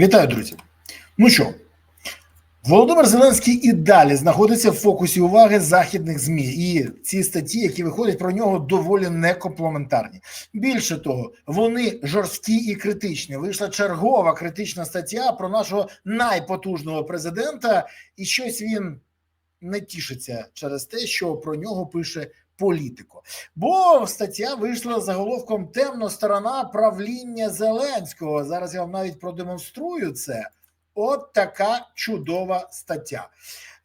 Вітаю, друзі. Ну що, Володимир Зеленський і далі знаходиться в фокусі уваги західних ЗМІ, і ці статті, які виходять про нього, доволі некомплементарні. Більше того, вони жорсткі і критичні. Вийшла чергова критична стаття про нашого найпотужного президента, і щось він не тішиться через те, що про нього пише. Політико, бо стаття вийшла заголовком темна сторона правління Зеленського. Зараз я вам навіть продемонструю це. От така чудова стаття.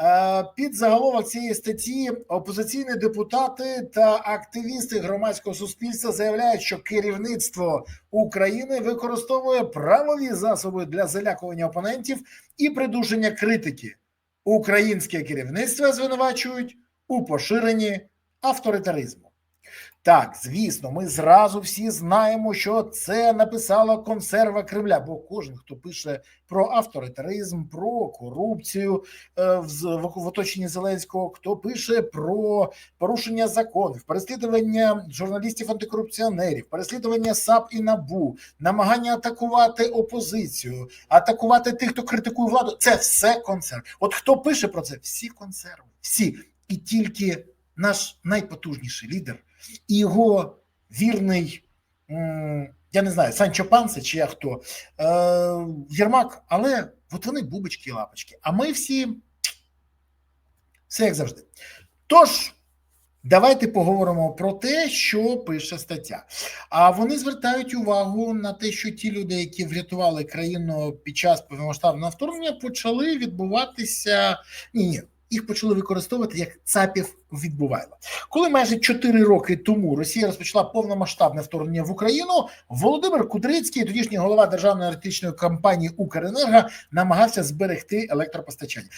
Е, Під заголовок цієї статті опозиційні депутати та активісти громадського суспільства заявляють, що керівництво України використовує правові засоби для залякування опонентів і придушення критики. Українське керівництво звинувачують у поширенні авторитаризму. Так, звісно, ми зразу всі знаємо, що це написала консерва Кремля. Бо кожен, хто пише про авторитаризм, про корупцію е, в, оточенні Зеленського, хто пише про порушення законів, переслідування журналістів антикорупціонерів, переслідування САП і НАБУ, намагання атакувати опозицію, атакувати тих, хто критикує владу. Це все консерв. От хто пише про це? Всі консерви, всі і тільки наш найпотужніший лідер і його вірний, я не знаю, Санчо Пансе чи я хто, е, Єрмак, але от вони бубочки і лапочки. А ми всі все як завжди. Тож, давайте поговоримо про те, що пише стаття. А вони звертають увагу на те, що ті люди, які врятували країну під час повномасштабного вторгнення, почали відбуватися. Ні, ні їх почали використовувати як цапів відбувайло. Коли майже 4 роки тому Росія розпочала повномасштабне вторгнення в Україну, Володимир Кудрицький, тодішній голова державної енергетичної компанії Укренерго, намагався зберегти електропостачання.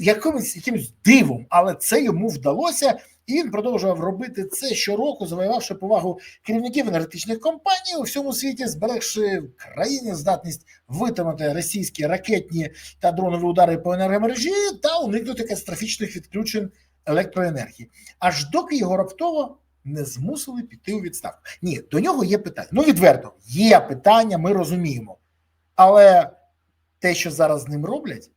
Якимось якимось дивом, але це йому вдалося. І він продовжував робити це щороку, завоювавши повагу керівників енергетичних компаній у всьому світі, зберегши країні здатність витримати російські ракетні та дронові удари по енергомережі та уникнути катастрофічних відключень електроенергії, аж доки його раптово не змусили піти у відставку. Ні, до нього є питання. Ну відверто є питання, ми розуміємо, але те, що зараз з ним роблять,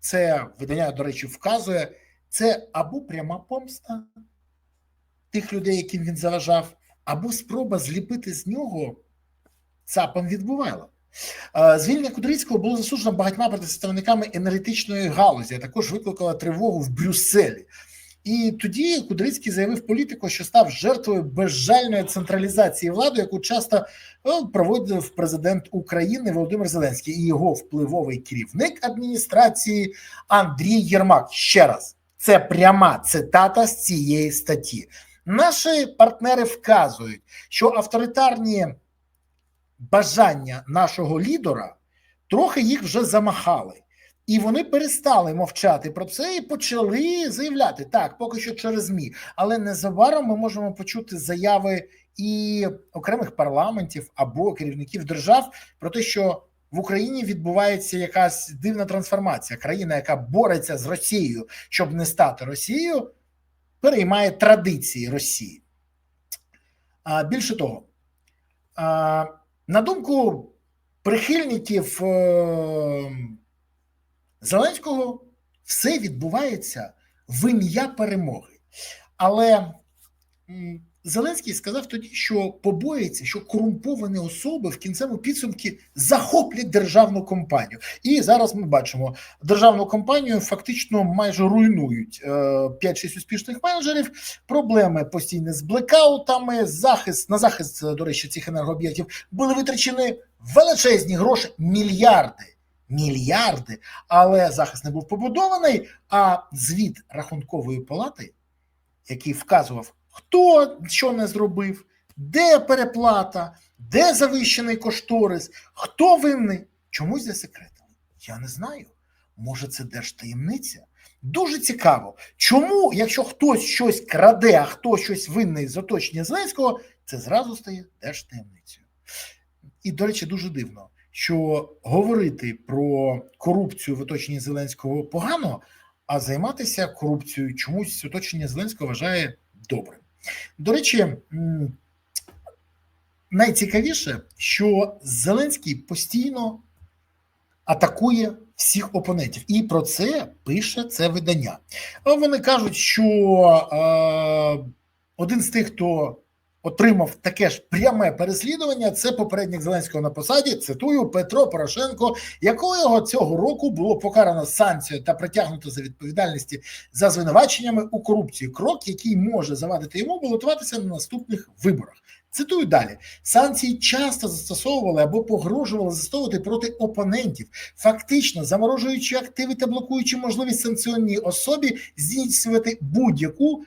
це видання, до речі, вказує. Це або пряма помста тих людей, яким він заважав, або спроба зліпити з нього цапом відбувала. Звільнення Кудрицького було засуджено багатьма представниками енергетичної галузі, а також викликало тривогу в Брюсселі. І тоді Кудрицький заявив політику, що став жертвою безжальної централізації влади, яку часто ну, проводив президент України Володимир Зеленський і його впливовий керівник адміністрації Андрій Єрмак. Ще раз, це пряма цитата з цієї статті. Наші партнери вказують, що авторитарні бажання нашого лідера трохи їх вже замахали, і вони перестали мовчати про це і почали заявляти так, поки що через ЗМІ. Але незабаром ми можемо почути заяви і окремих парламентів або керівників держав про те, що в Україні відбувається якась дивна трансформація. Країна, яка бореться з Росією, щоб не стати Росією переймає традиції Росії. Більше того, на думку прихильників е, Зеленського, все відбувається в ім'я перемоги. Але Зеленський сказав тоді, що побоїться, що корумповані особи в кінцевому підсумку захоплять державну компанію. І зараз ми бачимо, державну компанію фактично майже руйнують 5-6 е, успішних менеджерів. Проблеми постійні з блекаутами, захист на захист, до речі, цих енергооб'єктів були витрачені величезні гроші, мільярди. Мільярди, але захист не був побудований. А звіт рахункової палати, який вказував хто що не зробив, де переплата, де завищений кошторис, хто винний? Чомусь засекретили. Я не знаю. Може, це держтаємниця? Дуже цікаво, чому, якщо хтось щось краде, а хтось щось винний з оточення Зеленського, це зразу стає держтаємницею. І, до речі, дуже дивно, що говорити про корупцію в оточенні Зеленського погано, а займатися корупцією чомусь оточення Зеленського вважає добрим. До речі, найцікавіше, що Зеленський постійно атакує всіх опонентів. І про це пише це видання. Вони кажуть, що е, один з тих, хто отримав таке ж пряме переслідування, це попередник Зеленського на посаді. Цитую Петро Порошенко, якого цього року було покарано санкцією та притягнуто за відповідальності за звинуваченнями у корупції. Крок, який може завадити йому балотуватися на наступних виборах. Цитую далі: санкції часто застосовували або погрожували застосовувати проти опонентів, фактично заморожуючи активи та блокуючи можливість санкціонній особі здійснювати будь-яку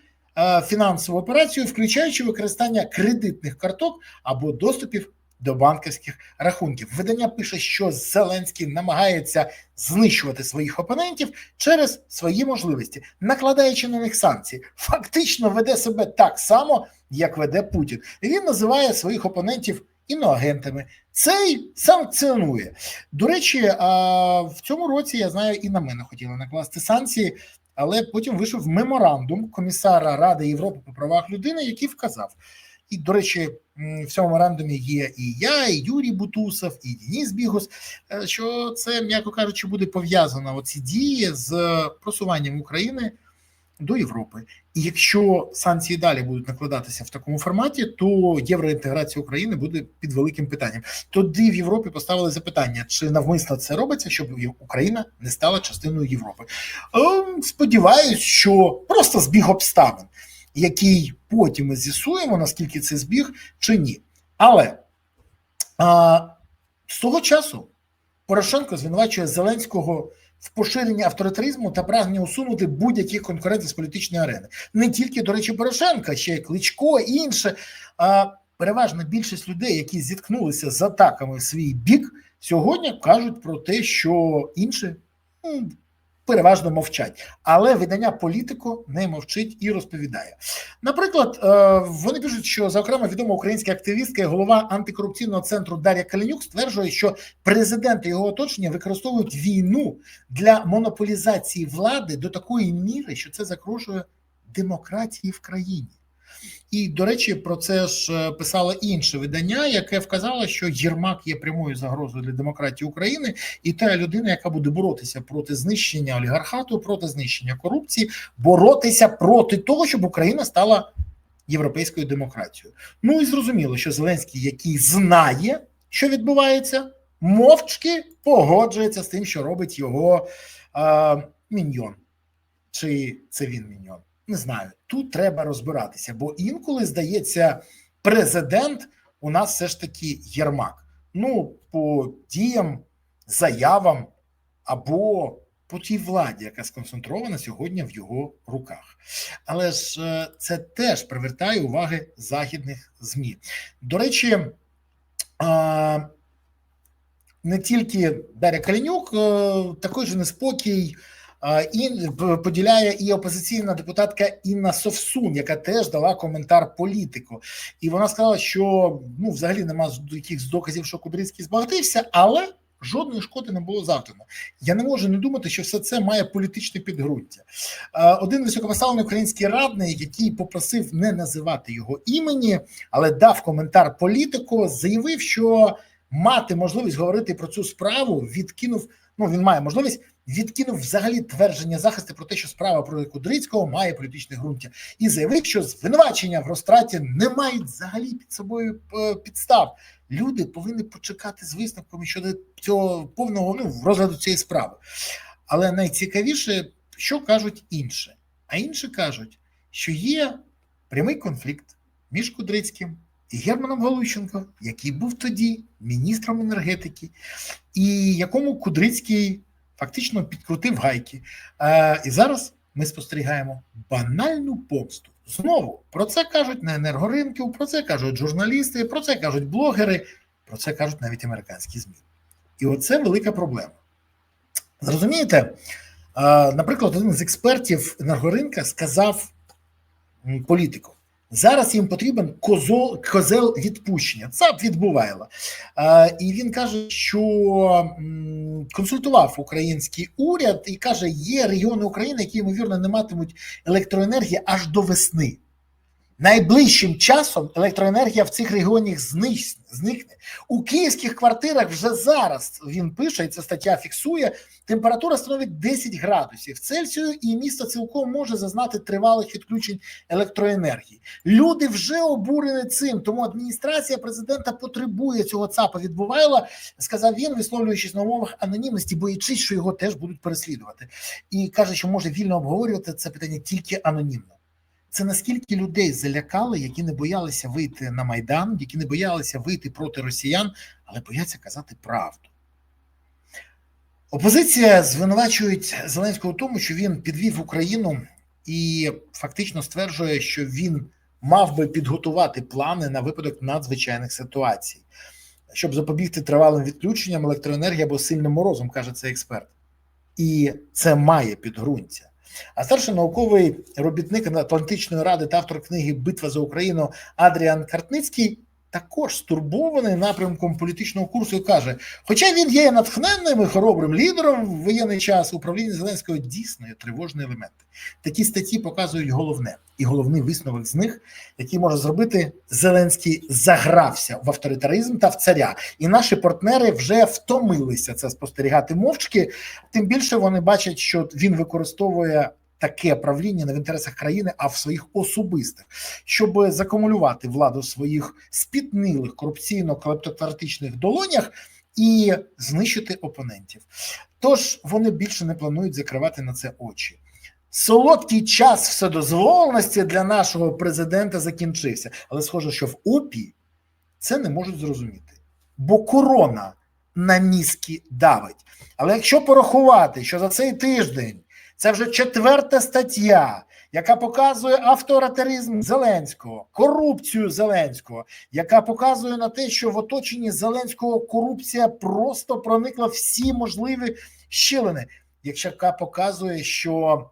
фінансову операцію, включаючи використання кредитних карток або доступів до банківських рахунків. Видання пише, що Зеленський намагається знищувати своїх опонентів через свої можливості, накладаючи на них санкції, фактично веде себе так само, як веде Путін. Він називає своїх опонентів іноагентами. Цей санкціонує. До речі, в цьому році я знаю, і на мене хотіли накласти санкції. Але потім вийшов меморандум комісара Ради Європи по правах людини, який вказав, і, до речі, в цьому меморандумі є і я, і Юрій Бутусов, і Дініс Бігус. е, Що це, м'яко кажучи, буде пов'язано оці дії з просуванням України до Європи. І якщо санкції далі будуть накладатися в такому форматі, то євроінтеграція України буде під великим питанням. Тоді в Європі поставили запитання, чи навмисно це робиться, щоб Україна не стала частиною Європи. Ем, Сподіваюсь, що просто збіг обставин, який потім ми з'ясуємо, наскільки це збіг чи ні. Але а, з того часу Порошенко звинувачує Зеленського в поширенні авторитаризму та прагнення усунути будь-яких конкурентів з політичної арени. Не тільки, до речі, Порошенка, ще й Кличко і інше. А переважна більшість людей, які зіткнулися з атаками в свій бік, сьогодні кажуть про те, що інші ну, переважно мовчать. Але видання політико не мовчить і розповідає. Наприклад, е, вони пишуть, що зокрема відома українська активістка і голова антикорупційного центру Дар'я Калінюк стверджує, що президент і його оточення використовують війну для монополізації влади до такої міри, що це загрожує демократії в країні. І, до речі, про це ж е, писало інше видання, яке вказало, що Єрмак є прямою загрозою для демократії України, і та людина, яка буде боротися проти знищення олігархату, проти знищення корупції, боротися проти того, щоб Україна стала європейською демократією. Ну і зрозуміло, що Зеленський, який знає, що відбувається, мовчки погоджується з тим, що робить його е, міньйон. Чи це він міньйон? Не знаю. Тут треба розбиратися, бо інколи здається, президент у нас все ж таки Єрмак. Ну, по діям, заявам або по тій владі, яка сконцентрована сьогодні в його руках. Але ж е, це теж привертає уваги західних ЗМІ. До речі, е, не тільки Дар'я Калінюк, е, такий же неспокій. І поділяє і опозиційна депутатка Інна Совсун, яка теж дала коментар політику, і вона сказала, що ну взагалі нема якихось доказів, що Кудрицький збагатився, але жодної шкоди не було завдано. Я не можу не думати, що все це має політичне підґрунтя. Один високопоставлений український радник, який попросив не називати його імені, але дав коментар політику, заявив, що мати можливість говорити про цю справу відкинув. Ну він має можливість відкинув взагалі твердження захисту про те, що справа проти Кудрицького має політичне ґрунтя, і заявив, що звинувачення в розтраті не мають взагалі під собою е, підстав. Люди повинні почекати з висновками щодо цього повного ну, розгляду цієї справи. Але найцікавіше, що кажуть інші. А інші кажуть, що є прямий конфлікт між Кудрицьким і Германом Галущенко, який був тоді міністром енергетики, і якому Кудрицький фактично підкрутив гайки. Е, І зараз ми спостерігаємо банальну помсту. Знову про це кажуть на енергоринку, про це кажуть журналісти, про це кажуть блогери, про це кажуть навіть американські ЗМІ. І оце велика проблема. Зрозумієте, е, наприклад, один з експертів енергоринка сказав політику. Зараз їм потрібен козол, козел відпущення. Це відбувайло. Е, і він каже, що консультував український уряд і каже, є регіони України, які ймовірно не матимуть електроенергії аж до весни. Найближчим часом електроенергія в цих регіонах зникне. У київських квартирах вже зараз він пише, і ця стаття фіксує. Температура становить 10 градусів Цельсію, і місто цілком може зазнати тривалих відключень електроенергії. Люди вже обурені цим, тому адміністрація президента потребує цього ЦАПа відбувайла, сказав він, висловлюючись на умовах анонімності, боячись, що його теж будуть переслідувати, і каже, що може вільно обговорювати це питання тільки анонімно. Це наскільки людей залякали, які не боялися вийти на майдан, які не боялися вийти проти росіян, але бояться казати правду. Опозиція звинувачують Зеленського в тому, що він підвів Україну і фактично стверджує, що він мав би підготувати плани на випадок надзвичайних ситуацій, щоб запобігти тривалим відключенням електроенергії або сильним морозом, каже цей експерт. І це має підґрунтя. А старший науковий робітник Атлантичної ради та автор книги Битва за Україну Адріан Картницький також стурбований напрямком політичного курсу і каже: хоча він є натхненним і хоробрим лідером в воєнний час, управління Зеленського дійсно є тривожні елементи. Такі статті показують головне, і головний висновок з них, який може зробити Зеленський, загрався в авторитаризм та в царя. І наші партнери вже втомилися це спостерігати мовчки. Тим більше вони бачать, що він використовує таке правління не в інтересах країни, а в своїх особистих, щоб закумулювати владу в своїх спітнилих корупційно-клептократичних долонях і знищити опонентів. Тож вони більше не планують закривати на це очі. Солодкий час вседозволеності для нашого президента закінчився, але схоже, що в ОПІ це не можуть зрозуміти, бо корона на мізки давить. Але якщо порахувати, що за цей тиждень це вже четверта стаття, яка показує авторитаризм Зеленського, корупцію Зеленського, яка показує на те, що в оточенні Зеленського корупція просто проникла всі можливі щілини. Яка показує, що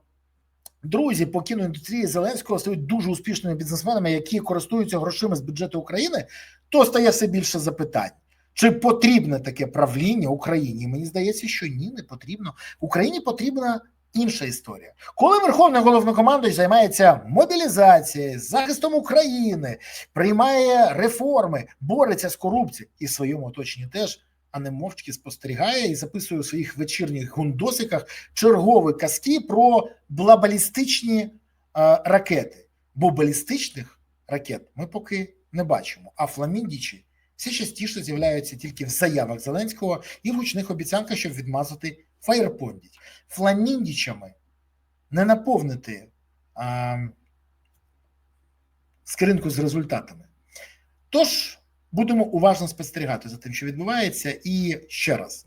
друзі по кіноіндустрії Зеленського стають дуже успішними бізнесменами, які користуються грошима з бюджету України, то стає все більше запитань. Чи потрібне таке правління Україні? Мені здається, що ні, не потрібно. Україні потрібна інша історія. Коли Верховний головнокомандуючий займається мобілізацією, захистом України, приймає реформи, бореться з корупцією і в своєму оточенні теж, а не мовчки спостерігає і записує у своїх вечірніх гундосиках чергові казки про балістичні а, ракети. Бо балістичних ракет ми поки не бачимо. А фламіндічі все частіше з'являються тільки в заявах Зеленського і в гучних обіцянках, щоб відмазати фаєрпондіть. Фламіндічами не наповнити а, скринку з результатами. Тож будемо уважно спостерігати за тим, що відбувається, і ще раз.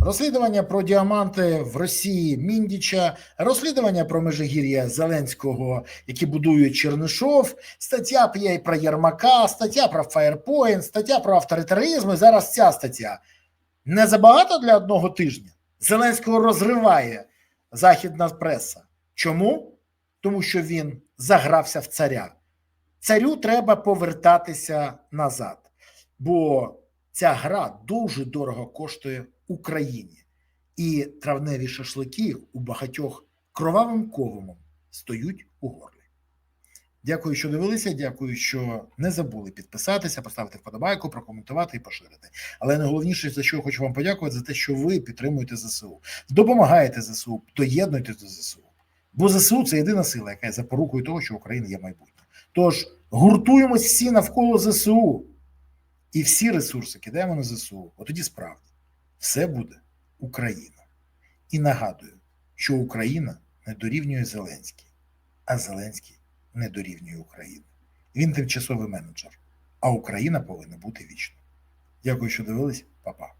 Розслідування про діаманти в Росії Міндіча, розслідування про Межигір'я Зеленського, які будують Чернишов, стаття про Єрмака, стаття про Фаєрпоінт, стаття про авторитаризм. і Зараз ця стаття не забагато для одного тижня. Зеленського розриває західна преса. Чому? Тому що він загрався в царя. Царю треба повертатися назад, бо ця гра дуже дорого коштує Україні. І травневі шашлики у багатьох кровавим ковумом стоють у горлі. Дякую, що дивилися. Дякую, що не забули підписатися, поставити вподобайку, прокоментувати і поширити. Але найголовніше, за що хочу вам подякувати, за те, що ви підтримуєте ЗСУ, допомагаєте ЗСУ, доєднуєтесь до ЗСУ. Бо ЗСУ це єдина сила, яка є запорукою того, що Україна є майбутнє. Тож гуртуємось всі навколо ЗСУ і всі ресурси кидаємо на ЗСУ. От тоді справді все буде Україна. І нагадую, що Україна не дорівнює Зеленський, а Зеленський не дорівнює Україну. Він тимчасовий менеджер, а Україна повинна бути вічно. Дякую, що дивились, Па-па.